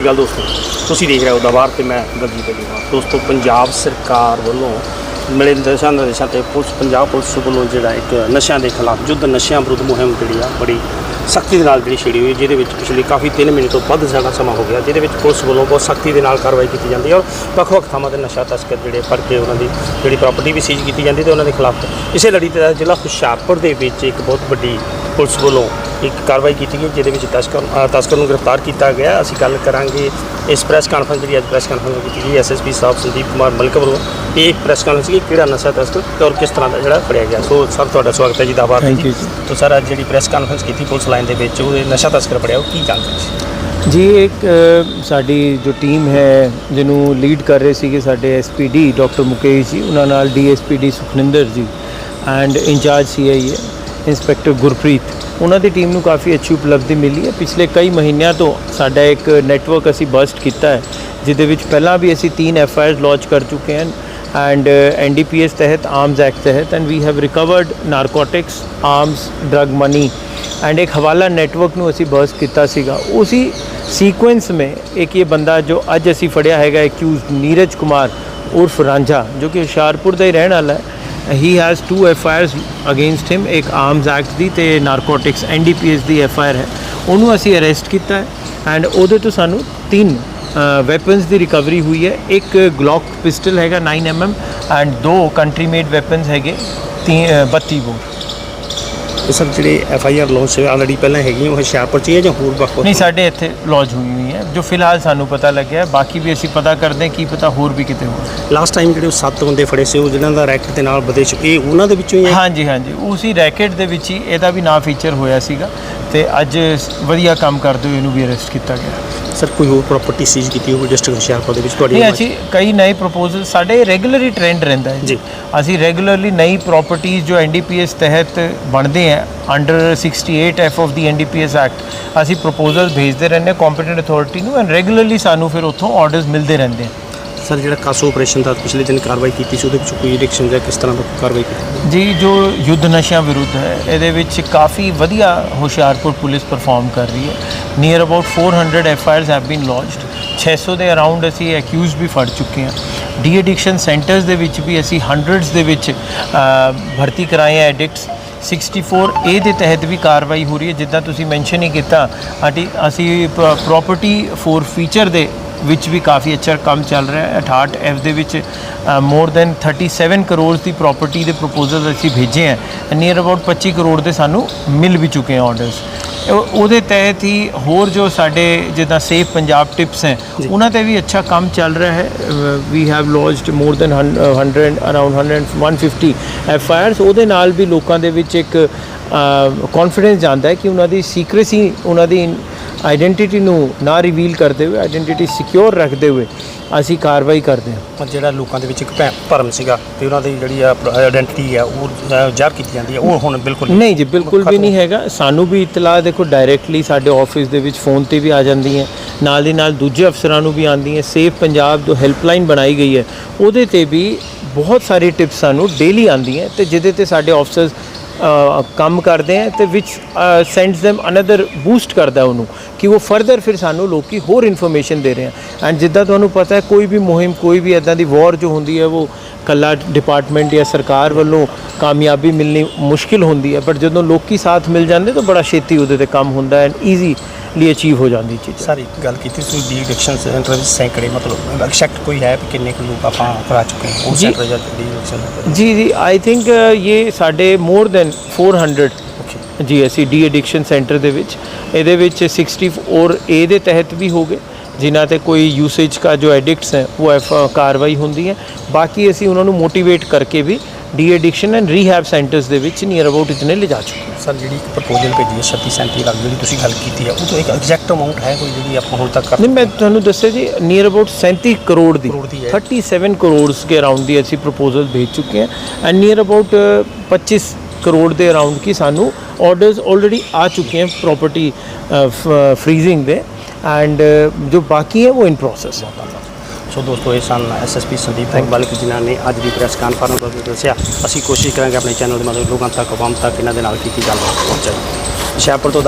ਗੱਲ ਦੋਸਤੋ, ਤੁਸੀਂ ਦੇਖ ਰਹੇ ਹੋ ਦਵਾਰ ਤੇ ਮੈਂ ਦਲਜੀਤ ਅਲੀਵਾਲ ਦੋਸਤੋ, ਪੰਜਾਬ ਸਰਕਾਰ ਵੱਲੋਂ ਮਿਲੇ ਦਿਸ਼ਾ ਨਿਰਦੇਸ਼ਾਂ ਤੇ ਪੁਲਿਸ ਪੰਜਾਬ ਪੁਲਿਸ ਵੱਲੋਂ ਜਿਹੜਾ ਇੱਕ ਨਸ਼ਿਆਂ ਦੇ ਖਿਲਾਫ ਯੁੱਧ ਨਸ਼ਿਆਂ ਵਿਰੁੱਧ ਮੁਹਿੰਮ ਜਿਹੜੀ ਆ, ਬੜੀ ਸਖਤੀ ਦੇ ਨਾਲ ਜਿਹੜੀ ਛੇੜੀ ਹੋਈ ਜਿਹਦੇ ਵਿੱਚ ਪਿਛਲੇ ਕਾਫੀ 3 ਮਹੀਨੇ ਤੋਂ ਵੱਧ ਜ਼ਿਆਦਾ ਸਮਾਂ ਹੋ ਗਿਆ, ਜਿਹਦੇ ਵਿੱਚ ਪੁਲਿਸ ਵੱਲੋਂ ਬਹੁਤ ਸਖਤੀ ਦੇ ਨਾਲ ਕਾਰਵਾਈ ਕੀਤੀ ਜਾਂਦੀ ਹੈ ਔਰ ਵੱਖ-ਵੱਖ ਥਾਵਾਂ ਤੇ ਨਸ਼ਾ ਤਸਕਰ ਜਿਹੜੇ ਫੜ ਕੇ ਉਹਨਾਂ ਦੀ ਜਿਹੜੀ ਪ੍ਰਾਪਰਟੀ ਵੀ ਸੀਜ਼ ਕੀਤੀ ਜਾਂਦੀ ਤੇ ਉਹਨਾਂ ਦੇ ਖਿਲਾਫ ਇਸੇ ਲੜੀ 'ਤੇ ਜ਼ਿਲ੍ਹਾ ਹੁਸ਼ਿਆਰਪੁਰ ਦੇ ਵਿੱਚ ਇੱਕ ਬਹੁਤ ਵੱਡੀ ਪੁਲਿਸ ਵੱਲੋਂ ਇੱਕ ਕਾਰਵਾਈ ਕੀਤੀ ਗਈ ਜਿਹਦੇ ਵਿੱਚ ਤਸਕਰ ਅ, ਤਸਕਰ ਨੂੰ ਗ੍ਰਿਫਤਾਰ ਕੀਤਾ ਗਿਆ। ਅਸੀਂ ਗੱਲ ਕਰਾਂਗੇ ਇਸ ਪ੍ਰੈਸ ਕਾਨਫਰੰਸ ਜਿਹੜੀ ਅੱਜ ਪ੍ਰੈਸ ਕਾਨਫਰੰਸ ਕੀਤੀ ਗਈ ਐਸਐਸਪੀ ਸਾਹਿਬ ਸੰਦੀਪ ਕੁਮਾਰ ਮਲਿਕ ਵੱਲੋਂ। ਇਹ ਪ੍ਰੈਸ ਕਾਨਫਰੰਸ ਸੀ ਕਿਹੜਾ ਨਸ਼ਾ ਤਸਕਰ ਤੇ ਔਰ ਕਿਸ ਤਰ੍ਹਾਂ ਦਾ ਜਿਹੜਾ ਫੜਿਆ ਗਿਆ। ਸੋ ਸਰ ਤੁਹਾਡਾ ਸਵਾਗਤ ਹੈ ਜੀ ਦਾਵਾ Thank you ਜੀ। ਤੋ ਸਰ ਅੱਜ ਜਿਹੜੀ ਪ੍ਰੈਸ ਕਾਨਫਰੰਸ ਕੀਤੀ ਪੁਲਿਸ ਲਾਈਨ ਦੇ ਵਿੱਚ ਉਹ ਨਸ਼ਾ ਤਸਕਰ ਫੜਿਆ ਉਹ ਕੀ ਜਾਣਕਾਰੀ ਸੀ? ਜੀ ਇੱਕ ਅ, ਸਾਡੀ ਜੋ ਟੀਮ ਹੈ ਜਿਹਨੂੰ ਲੀਡ ਕਰ ਰਹੇ ਸੀਗੇ ਸਾਡੇ ਐਸਪੀਡੀ ਡਾਕਟਰ ਮੁਕੇਸ਼ ਜੀ ਉਹਨਾਂ ਨਾਲ DSPD Sukhninder ji and in charge CIA inspector Gurpreet, ਉਹਨਾਂ ਦੀ ਟੀਮ ਨੂੰ ਕਾਫੀ ਅੱਛੀ ਉਪਲਬਧੀ ਮਿਲੀ ਹੈ। ਪਿਛਲੇ ਕਈ ਮਹੀਨਿਆਂ ਤੋਂ ਸਾਡਾ ਇੱਕ ਨੈਟਵਰਕ ਅਸੀਂ ਬਸਟ ਕੀਤਾ ਹੈ, ਜਿਹਦੇ ਵਿੱਚ ਪਹਿਲਾਂ ਵੀ ਅਸੀਂ ਤਿੰਨ ਐਫ ਆਈ ਆਰ ਲਾਂਚ ਕਰ ਚੁੱਕੇ ਹਨ and N D P NDPS ਤਹਿਤ ਆਰਮਸ ਐਕਟ ਤਹਿਤ and we have recovered narcotics arms drug money and ਇੱਕ ਹਵਾਲਾ ਨੈਟਵਰਕ ਨੂੰ ਅਸੀਂ ਬਸਟ ਕੀਤਾ ਸੀਗਾ। ਉਸੇ ਸੀਕੁਐਂਸ ਮੇ ਇੱਕ ਇਹ ਬੰਦਾ ਜੋ ਅੱਜ ਅਸੀਂ ਫੜਿਆ ਹੈਗਾ ਐਕਿਊਜ਼ ਨੀਰਜ ਕੁਮਾਰ ਉਰਫ ਰਾਂਝਾ, ਜੋ ਕਿ ਹੁਸ਼ਿਆਰਪੁਰ ਦਾ ਹੀ ਰਹਿਣ ਵਾਲਾ ਹੈ he has two F IRs against him ਇੱਕ ਆਰਮਸ ਐਕਟ ਦੀ ਤੇ ਨਾਰਕੋਟਿਕਸ ਐਨਡੀਪੀਐਸ ਦੀ ਐਫ ਆਈ ਆਰ ਹੈ ਉਹਨੂੰ ਅਸੀਂ ਅਰੈਸਟ ਕੀਤਾ ਹੈ ਐਂਡ ਉਹਦੇ ਤੋਂ ਸਾਨੂੰ ਤਿੰਨ ਵੈਪਨਸ ਦੀ ਰਿਕਵਰੀ ਹੋਈ ਹੈ ਇੱਕ ਗਲੌਕ ਪਿਸਟਲ ਹੈਗਾ 9 mm ਐਂਡ ਦੋ ਕੰਟਰੀ ਮੇਡ ਵੈਪਨਸ ਹੈਗੇ ਤੀ- ਅ, 32 ਬੋਰ ਸਰ ਜਿਹੜੇ F I R launch already ਪਹਿਲਾਂ ਹੈਗੀਆਂ ਉਹ ਹੁਸ਼ਿਆਰਪੁਰ ਚ ਹੀ ਹੈ ਜਾਂ ਹੋਰ ਵੱਖ ਨਹੀਂ ਸਾਡੇ ਇੱਥੇ ਲੌਜ ਹੋਈ ਹੋਈ ਜੋ ਫਿਲਹਾਲ ਸਾਨੂੰ ਪਤਾ ਲੱਗਿਆ। ਬਾਕੀ ਵੀ ਅਸੀਂ ਪਤਾ ਕਰਦੇ ਹਾਂ ਕੀ ਪਤਾ ਹੋਰ ਵੀ ਕਿਤੇ ਹੋਰ। ਲਾਸਟ ਟਾਈਮ ਜਿਹੜੇ ਉਹ ਸੱਤ ਬੰਦੇ ਫੜੇ ਸੀ ਉਹ ਜਿਨ੍ਹਾਂ ਦਾ ਰੈਕਟ ਦੇ ਨਾਲ ਵਿਦੇਸ਼ ਇਹ ਉਹਨਾਂ ਦੇ ਵਿੱਚੋਂ ਹੀ ਹੈ? ਹਾਂਜੀ ਹਾਂਜੀ। ਉਸੇ ਰੈਕਟ ਦੇ ਵਿੱਚ ਹੀ ਇਹਦਾ ਵੀ ਨਾਂ ਫੀਚਰ ਹੋਇਆ ਸੀਗਾ। ਤੇ ਅੱਜ ਵਧੀਆ ਕੰਮ ਕਰਦੇ ਹੋਏ ਇਹਨੂੰ ਵੀ ਅਰੈਸਟ ਕੀਤਾ ਗਿਆ। ਸਰ ਕੋਈ ਹੋਰ ਪ੍ਰਾਪਰਟੀ ਸੀਜ਼ ਕੀਤੀ ਹੋਵੇ ਡਿਸਟ੍ਰਿਕਟ ਹੁਸ਼ਿਆਰਪੁਰ ਦੇ ਵਿੱਚ ਤੁਹਾਡੀ ਨਹੀਂ ਅਸੀਂ ਕਈ ਨਏ ਪ੍ਰਪੋਜ਼ਲ ਸਾਡੇ ਰੈਗੂਲਰੀ ਟ੍ਰੈਂਡ ਰਹਿੰਦਾ ਹੈ ਜੀ। ਅਸੀਂ ਰੈਗੂਲਰਲੀ ਨਈ ਪ੍ਰਾਪਰਟੀਆਂ ਜੋ ਐਨਡੀਪੀਐਸ ਤਹਿਤ ਬਣਦੇ ਹੈ under 68 F of the NDPS act ਅਸੀਂ ਪ੍ਰਪੋਜ਼ਲ ਭੇਜਦੇ ਰਹਿੰਦੇ ਕੰਪੀਟੈਂਟ ਅਥਾਰਟੀ ਨੂੰ ਐਂਡ ਰੈਗੂਲਰਲੀ ਸਾਨੂੰ ਫਿਰ ਉੱਥੋਂ ਆਰਡਰਸ ਮਿਲਦੇ ਰਹਿੰਦੇ ਹੈ ਸਰ, ਜਿਹੜਾ ਕਾਸੋ ਆਪਰੇਸ਼ਨ ਦਾ ਪਿਛਲੇ ਦਿਨ ਕਾਰਵਾਈ ਕੀਤੀ ਸੀ, ਉਹਦੇ ਵਿੱਚ ਕੋਈ ਐਡਿਕਸ਼ਨ ਜਾਂ ਕਿਸ ਤਰ੍ਹਾਂ ਦਾ ਕਾਰਵਾਈ ਕੀਤੀ? ਜੀ, ਜੋ ਯੁੱਧ ਨਸ਼ਿਆਂ ਵਿਰੁੱਧ ਹੈ, ਇਹਦੇ ਵਿੱਚ ਕਾਫੀ ਵਧੀਆ ਹੁਸ਼ਿਆਰਪੁਰ ਪੁਲਿਸ ਪਰਫਾਰਮ ਕਰ ਰਹੀ ਹੈ। Near about 400 F IRs have been launched 600 ਦੇ ਅਰਾਊਂਡ ਅਸੀਂ ਅਕਿਊਜ਼ ਵੀ ਫੜ ਚੁੱਕੇ ਹਾਂ। ਡੀ ਐਡਿਕਸ਼ਨ ਸੈਂਟਰਸ ਦੇ ਵਿੱਚ ਵੀ ਅਸੀਂ ਹੰਡਰਡਸ ਦੇ ਵਿੱਚ ਭਰਤੀ ਕਰਾਏ ਹੈ ਐਡਿਕਟਸ 64 ਏ ਦੇ ਤਹਿਤ ਵੀ ਕਾਰਵਾਈ ਹੋ ਰਹੀ ਹੈ। ਜਿੱਦਾਂ ਤੁਸੀਂ ਮੈਂਸ਼ਨ ਹੀ ਕੀਤਾ ਅਟੀ- ਅਸੀਂ ਪ੍ਰੋਪਰਟੀ ਫੋਰ ਫੀਚਰ ਦੇ ਵਿੱਚ ਵੀ ਕਾਫੀ ਅੱਛਾ ਕੰਮ ਚੱਲ ਰਿਹਾ ਹੈ। 68 ਐਫ ਦੇ ਵਿੱਚ ਮੋਰ ਦੈਨ 37 ਕਰੋੜ ਦੀ ਪ੍ਰਾਪਰਟੀ ਦੇ ਪ੍ਰਪੋਜ਼ਲ ਅਸੀਂ ਭੇਜੇ ਹੈ ਨੀਅਰ ਅਬਾਊਟ 25 ਕਰੋੜ ਦੇ ਸਾਨੂੰ ਮਿਲ ਵੀ ਚੁੱਕੇ ਹੈ ਆਰਡਰਸ ਉਹਦੇ ਤਹਿਤ ਹੀ ਹੋਰ ਜੋ ਸਾਡੇ ਜਿੱਦਾਂ ਸੇਫ ਪੰਜਾਬ ਟਿਪਸ ਹੈ ਉਹਨਾਂ ਤੇ ਵੀ ਅੱਛਾ ਕੰਮ ਚੱਲ ਰਿਹਾ ਹੈ। We have launched more than 100 around 100 150 F IRs ਉਹਦੇ ਨਾਲ ਵੀ ਲੋਕਾਂ ਦੇ ਵਿੱਚ ਇੱਕ ਕੌਨਫੀਡੈਂਸ ਜਾਂਦਾ ਹੈ ਕਿ ਉਹਨਾਂ ਦੀ ਸੀਕ੍ਰੇਸੀ ਉਹਨਾਂ ਦੀ ਆਇਡੈਂਟੀਟੀ ਨੂੰ ਨਾ ਰਿਵੀਲ ਕਰਦੇ ਹੋਏ ਆਇਡੈਂਟੀਟੀ ਸਿਕਿਉਰ ਰੱਖਦੇ ਹੋਏ ਅਸੀਂ ਕਾਰਵਾਈ ਕਰਦੇ ਹਾਂ। ਪਰ ਜਿਹੜਾ ਲੋਕਾਂ ਦੇ ਵਿੱਚ ਇੱਕ ਭੈ- ਭਰਮ ਸੀਗਾ ਤੇ ਉਹਨਾਂ ਦੀ ਜਿਹੜੀ ਆਇਡੈਂਟੀਟੀ ਹੈ ਉਹ ਅ, ਜ਼ਾਹਰ ਕੀਤੀ ਜਾਂਦੀ ਹੈ ਉਹ ਹੁਣ ਬਿਲਕੁਲ ਨਹੀਂ। ਜੀ ਬਿਲਕੁਲ ਵੀ ਨਹੀਂ ਹੈਗਾ। ਸਾਨੂੰ ਵੀ ਇਤਲਾਹ ਦੇਖੋ ਡਾਇਰੈਕਟਲੀ ਸਾਡੇ ਆਫਿਸ ਦੇ ਵਿੱਚ ਫੋਨ ਤੇ ਵੀ ਆ ਜਾਂਦੀ ਹੈ। ਨਾਲ ਦੀ ਨਾਲ ਦੂਜੇ ਅਫਸਰਾਂ ਨੂੰ ਵੀ ਆਉਂਦੀ ਹੈ। ਸੇਫ ਪੰਜਾਬ ਜੋ ਹੈਲਪਲਾਈਨ ਬਣਾਈ ਗਈ ਹੈ ਉਹਦੇ ਤੇ ਵੀ ਬਹੁਤ ਸਾਰੀ ਟਿਪਸ ਸਾਨੂੰ ਡੇਲੀ ਆਉਂਦੀਆਂ ਤੇ ਜਿਹਦੇ ਤੇ ਸਾਡੇ ਆਫਸਰਸ ਕੰਮ ਕਰਦੇ ਆ ਤੇ ਵਿਚ ਸੈਂਡਸ them ਅਨਦਰ ਬੂਸਟ ਕਰਦਾ ਉਹਨੂੰ ਕਿ ਉਹ ਫਰਦਰ ਫਿਰ ਸਾਨੂੰ ਲੋਕੀ ਹੋਰ ਇਨਫੋਰਮੇਸ਼ਨ ਦੇ ਰਹੇ ਆ। ਐਂਡ ਜਿੱਦਾਂ ਤੁਹਾਨੂੰ ਪਤਾ ਹੈ, ਕੋਈ ਵੀ ਮੁਹਿੰਮ, ਕੋਈ ਵੀ ਇਦਾਂ ਦੀ ਵਾਰ ਜੋ ਹੁੰਦੀ ਹੈ, ਉਹ ਕੱਲਾ ਡਿਪਾਰਟਮੈਂਟ ਜਾਂ ਸਰਕਾਰ ਵੱਲੋਂ ਕਾਮਯਾਬੀ ਮਿਲਣੀ ਮੁਸ਼ਕਿਲ ਹੁੰਦੀ ਹੈ ਪਰ ਜਦੋਂ ਲੋਕੀ ਸਾਥ ਮਿਲ ਜਾਂਦੇ ਤਾਂ ਬੜਾ ਛੇਤੀ ਉਹਦੇ ਤੇ ਕੰਮ ਹੁੰਦਾ ਐਂਡ ਈਜ਼ੀ ਈਜ਼ੀਲੀ ਅਚੀਵ ਹੋ ਜਾਂਦੀ ਚੀਜ਼। ਸਾਰੀ ਗੱਲ ਕੀਤੀ ਸੀ ਡੀ ਐਡਿਕਸ਼ਨ ਸੈਂਟਰ ਵਿੱਚ ਸੈਂਕੜੇ ਮਤਲਬ ਐਗਜ਼ੈਕਟ ਕੋਈ ਹੈ ਕਿੰਨੇ ਕੁ ਲੋਕ ਆਪਾਂ ਕਰਾ ਚੁੱਕੇ ਹਾਂ ਉਹ। ਸੈਂਟਰ ਜਾਂ ਡੀ ਐਡਿਕਸ਼ਨ ਜੀ ਜੀ ਆਈ ਥਿੰਕ ਇਹ ਸਾਡੇ ਮੋਰ ਦੈਨ 400 ਓਕੇ ਜੀ ਅਸੀਂ ਡੀ ਐਡਿਕਸ਼ਨ ਸੈਂਟਰ ਦੇ ਵਿੱਚ ਇਹਦੇ ਵਿੱਚ 64 ਏ ਦੇ ਤਹਿਤ ਵੀ ਹੋ ਗਏ ਜਿਨ੍ਹਾਂ ਤੇ ਕੋਈ ਯੂਸੇਜ ਕਾ ਜੋ ਐਡਿਕਟਸ ਹੈ ਉਹ ਐਫ ਕਾਰਵਾਈ ਹੁੰਦੀ ਹੈ। ਬਾਕੀ ਅਸੀਂ ਉਹਨਾਂ ਨੂੰ ਮੋਟੀਵੇਟ ਕਰਕੇ ਵੀ de addiction and rehab centres ਦੇ ਵਿੱਚ ਨੀਅਰ ਅਬਾਊਟ ਇਤਨੇ ਲਿਜਾ ਚੁੱਕੇ ਸਰ ਜਿਹੜੀ ਇੱਕ ਪ੍ਰਪੋਜ਼ਲ ਭੇਜੀ ਹੈ 36 37 ਲੱਖ ਜਿਹੜੀ ਤੁਸੀਂ ਗੱਲ ਕੀਤੀ ਹੈ ਉਹ ਤੋਂ ਇੱਕ ਐਗਜ਼ੈਕਟ ਅਮਾਉਂਟ ਹੈ ਕੋਈ ਜਿਹੜੀ ਆਪਾਂ ਹੁਣ ਤੱਕ ਕਰ ਨਹੀਂ ਮੈਂ ਤੁਹਾਨੂੰ ਦੱਸਿਆ ਜੀ ਨੀਅਰ ਅਬਾਊਟ 37 ਕਰੋੜ ਦੀ ਕਰੋੜ ਦੀ ਹੈ। 37 ਕਰੋੜਸ ਕੇ ਅਰਾਊਂਡ ਦੀ ਅਸੀਂ ਪ੍ਰਪੋਜ਼ਲ ਭੇਜ ਚੁੱਕੇ ਹਾਂ ਐਂਡ ਨੀਅਰ ਅਬਾਊਟ 25 ਕਰੋੜ ਦੇ ਅਰਾਊਂਡ ਕੀ ਸਾਨੂੰ ਆਰਡਰਸ ਆਲਰੇਡੀ ਆ ਚੁੱਕੇ ਹਨ ਪ੍ਰਾਪਰਟੀ ਫ੍ਰੀਜ਼ਿੰਗ ਦੇ ਐਂਡ ਜੋ ਬਾਕੀ ਹੈ ਉਹ ਇਨ ਪ੍ਰੋਸੈਸ ਹੈ ਸੋ ਦੋਸਤੋ ਇਹ ਸਨ ਐਸਐਸਪੀ ਸੰਦੀਪ ਸਿੰਘ ਮਲਿਕ ਜਿਨ੍ਹਾਂ ਨੇ ਅੱਜ ਦੀ ਪ੍ਰੈਸ ਕਾਨਫਰੰਸ ਵਿੱਚ ਦੱਸਿਆ। ਅਸੀਂ ਕੋਸ਼ਿਸ਼ ਕਰਾਂਗੇ ਆਪਣੇ ਚੈਨਲ ਦੇ ਮਦਦ ਲੋਕਾਂ ਤੱਕ ਆਵਾਮ ਤੱਕ ਇਹਨਾਂ ਦੇ ਨਾਲ ਕੀਤੀ ਗੱਲਬਾਤ ਪਹੁੰਚਾਈ ਹੁਸ਼ਿਆਰਪੁਰ ਤੋਂ